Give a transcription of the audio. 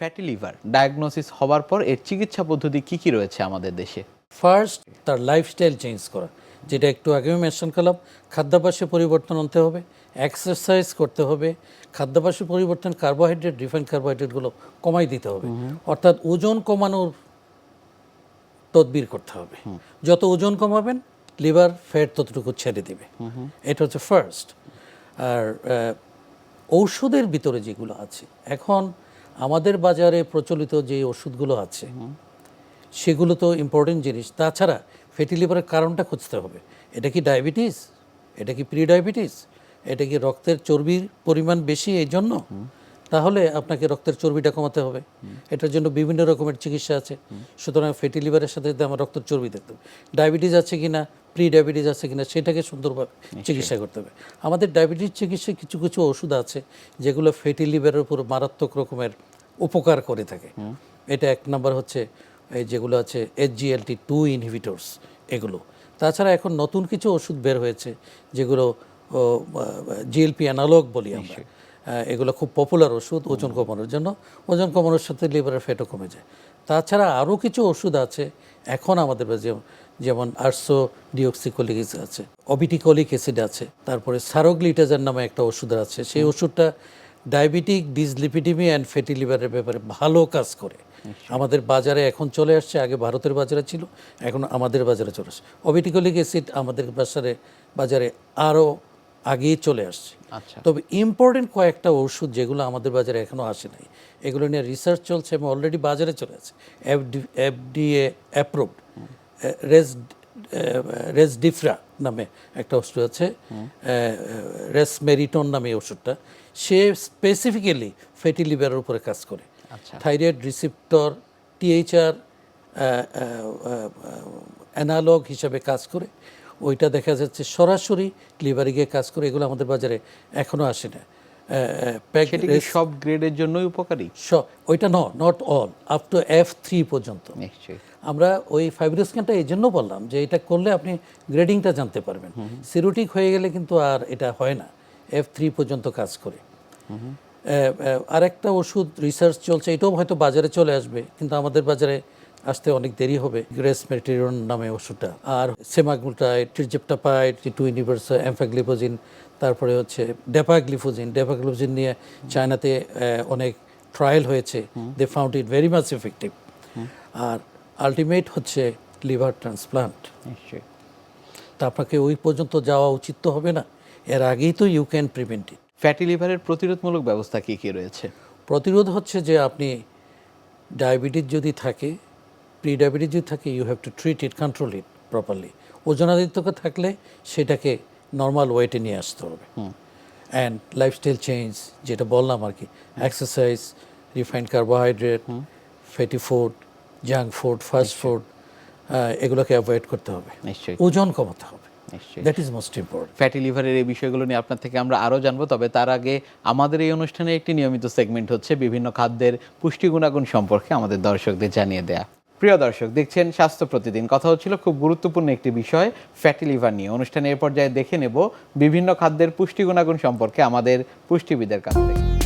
Fatty liver diagnosis হওয়ার পর এর চিকিৎসা পদ্ধতি কি কি রয়েছে আমাদের দেশে? ফার্স্ট তার লাইফস্টাইল চেঞ্জ করা যেটা একটু আগেও মেনশন করলাম খাদ্যাভ্যাসে পরিবর্তন আনতে হবে এক্সারসাইজ করতে হবে খাদ্যাভ্যাসে পরিবর্তন কার্বোহাইড্রেট রিফাইন্ড কার্বোহাইড্রেটগুলো কমাই দিতে হবে। অর্থাৎ ওজন কমানোর তদবির করতে হবে। যত ওজন কমাবেন লিভার ফ্যাট ততটুকু ছেড়ে দেবে। এটা হচ্ছে ফার্স্ট আর ঔষধের ভিতরে যেগুলো আছে এখন আমাদের বাজারে প্রচলিত যে ওষুধগুলো আছে, সেগুলো তো ইম্পর্টেন্ট জিনিস। তাছাড়া ফ্যাটি লিভারের কারণটা খুঁজতে হবে। এটা কি ডায়াবেটিস এটা কি প্রি ডায়াবেটিস এটা কি রক্তের চর্বির পরিমাণ বেশি এই জন্য? তাহলে আপনাকে রক্তের চর্বিটা কমাতে হবে। এটার জন্য বিভিন্ন রকমের চিকিৎসা আছে। সুতরাং ফ্যাটি লিভারের সাথে আমার রক্তের চর্বি দেখতে হবে ডায়াবেটিস আছে কিনা? প্রি ডায়াবেটিস আছে কিনা সেটাকে সুন্দরভাবে চিকিৎসা করতে হবে। আমাদের ডায়াবেটিস চিকিৎসায় কিছু কিছু ওষুধ আছে যেগুলো ফ্যাটি লিভারের উপর মারাত্মক রকমের উপকার করে থাকে। এটা এক নম্বর হচ্ছে এই যেগুলো আছে এইচজিএলটি টু ইনহিবিটরস এগুলো। তাছাড়া এখন নতুন কিছু ওষুধ বের হয়েছে যেগুলো জিএলপি অ্যানালগ বলি আমরা। এগুলো খুব পপুলার ওষুধ ওজন কমানোর জন্য। ওজন কমানোর সাথে লিভারের ফ্যাটও কমে যায়। তাছাড়া আরও কিছু ওষুধ আছে এখন আমাদের যেমন যেমন আর্সো ডিঅক্সিকোলিক অ্যাসিড আছে অবিটিকোলিক অ্যাসিড আছে তারপরে সারোগ্লিটাজার নামে একটা ওষুধ আছে। সেই ওষুধটা ডায়াবেটিক ডিসলিপিডিমি অ্যান্ড ফ্যাটি লিভারের ব্যাপারে ভালো কাজ করে। আমাদের বাজারে এখন চলে আসছে আগে ভারতের বাজারে ছিল এখন আমাদের বাজারে চলে আসছে। অবিটিকোলিক অ্যাসিড আমাদের বাজারে বাজারে আরও আগেই চলে আসছে। আচ্ছা। তবে ইম্পর্টেন্ট কয়েকটা ওষুধ যেগুলো আমাদের বাজারে এখনও আসে নাই এগুলো নিয়ে রিসার্চ চলছে এবং অলরেডি বাজারে চলে আছে এফডিএ অ্যাপ্রুভড রেস রেসডিফ্রা নামে একটা ওষুধ আছে রেস মেরিটন নামে এই ওষুধটা সে স্পেসিফিক্যালি ফ্যাটি লিভারের উপরে কাজ করে। থাইরয়েড রিসিপ্টর টিএইচআর অ্যানালগ হিসাবে কাজ করে। ওইটা দেখা যাচ্ছে সরাসরি লিভারে গিয়ে কাজ করে এগুলো আমাদের বাজারে এখনও আসে না। সব গ্রেডের জন্যই উপকারী? ওইটা ন not all up to F three পর্যন্ত। আমরা ওই ফাইব্রোস্ক্যানটা এই জন্য বললাম যে এটা করলে আপনি গ্রেডিংটা জানতে পারবেন। সিরোটিক হয়ে গেলে কিন্তু আর এটা হয় না এফ থ্রি পর্যন্ত কাজ করে। আর একটা ওষুধ রিসার্চ চলছে এটাও হয়তো বাজারে চলে আসবে কিন্তু আমাদের বাজারে আসতে অনেক দেরি হবে। গ্রেস মেটেরিয়ন নামে ওষুধটা। আর সেমাগ্লুটাইড ট্রিজেপ্টাপাইড টু ইউনিভার্স অ্যাম্ফাগ্লিপোজিন তারপরে হচ্ছে ডেপাগ্লিফোজিন ডেপাগ্লিফোজিন নিয়ে চায়নাতে অনেক ট্রায়াল হয়েছে। They found it very much effective R ultimate হচ্ছে লিভার ট্রান্সপ্লান্ট তা আপনাকে ওই পর্যন্ত যাওয়া উচিত তো হবে না। এর আগেই তো you can prevent it fatty লিভারের প্রতিরোধমূলক ব্যবস্থা কী কী রয়েছে? প্রতিরোধ হচ্ছে যে আপনি ডায়াবেটিস যদি থাকে প্রি ডায়াবেটিস যদি থাকে you have to treat it control it properly ওজনাদিত্যক থাকলে সেটাকে নর্মাল ওয়েটে নিয়ে আসতে হবে। অ্যান্ড লাইফস্টাইল চেঞ্জ যেটা বললাম আর কি exercise refined carbohydrate fatty food junk food fast food এগুলোকে অ্যাভয়েড করতে হবে। নিশ্চয়ই। ওজন কমাতে হবে। নিশ্চয়ই। That is most important fatty লিভারের এই বিষয়গুলো নিয়ে আপনার থেকে আমরা আরও জানব তবে তার আগে আমাদের এই অনুষ্ঠানে একটি নিয়মিত সেগমেন্ট হচ্ছে বিভিন্ন খাদ্যের পুষ্টি গুণাগুণ সম্পর্কে আমাদের দর্শকদের জানিয়ে দেয়া। প্রিয় দর্শক, দেখছেন স্বাস্থ্য প্রতিদিন। কথা হচ্ছিল খুব গুরুত্বপূর্ণ একটি বিষয় ফ্যাটি লিভার নিয়ে। অনুষ্ঠানে এ পর্যায়ে দেখে নেব বিভিন্ন খাদ্যের পুষ্টি গুণাগুণ সম্পর্কে আমাদের পুষ্টিবিদের কাছ থেকে।